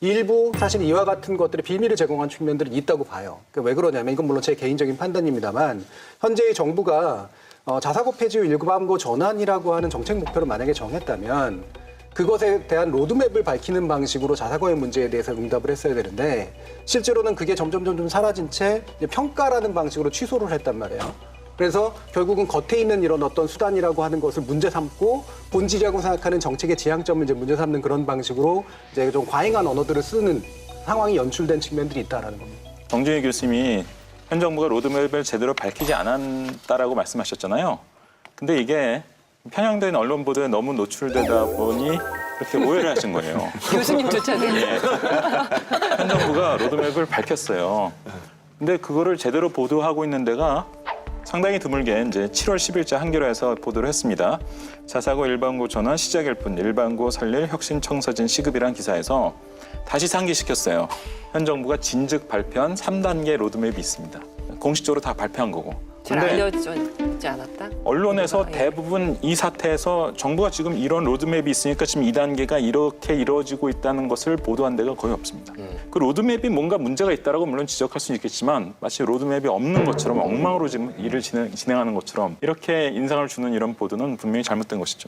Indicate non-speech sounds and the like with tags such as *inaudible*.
일부 사실 이와 같은 것들의 비밀을 제공한 측면들이 있다고 봐요. 그왜 그러냐면 이건 물론 제 개인적인 판단입니다만 현재의 정부가 어, 자사고 폐지 후 일반고 전환이라고 하는 정책 목표를 만약에 정했다면 그것에 대한 로드맵을 밝히는 방식으로 자사고의 문제에 대해서 응답을 했어야 되는데 실제로는 그게 점점 점점 사라진 채 평가라는 방식으로 취소를 했단 말이에요. 그래서 결국은 겉에 있는 이런 어떤 수단이라고 하는 것을 문제 삼고 본질이라고 생각하는 정책의 지향점을 이제 문제 삼는 그런 방식으로 이제 좀 과잉한 언어들을 쓰는 상황이 연출된 측면들이 있다라는 겁니다. 정준희 교수님이 현 정부가 로드맵을 제대로 밝히지 않았다라고 말씀하셨잖아요. 근데 이게 편향된 언론 보도에 너무 노출되다 보니 그렇게 오해를 하신 거예요. *laughs* 교수님조차도 현 정부가 로드맵을 밝혔어요. 근데 그거를 제대로 보도하고 있는 데가 상당히 드물게 이제 7월 10일자 한겨레에서 보도를 했습니다. 자사고 일반고 전환 시작일 뿐 일반고 살릴 혁신 청사진 시급이란 기사에서 다시 상기시켰어요. 현 정부가 진즉 발표한 3단계 로드맵이 있습니다. 공식적으로 다 발표한 거고. 잘 근데 알려지지 않았다. 언론에서 아, 예. 대부분 이 사태에서 정부가 지금 이런 로드맵이 있으니까 지금 이 단계가 이렇게 이루어지고 있다는 것을 보도한 데가 거의 없습니다. 그 로드맵이 뭔가 문제가 있다라고 물론 지적할 수 있겠지만 마치 로드맵이 없는 것처럼 엉망으로 지금 일을 진행, 진행하는 것처럼 이렇게 인상을 주는 이런 보도는 분명히 잘못된 것이죠.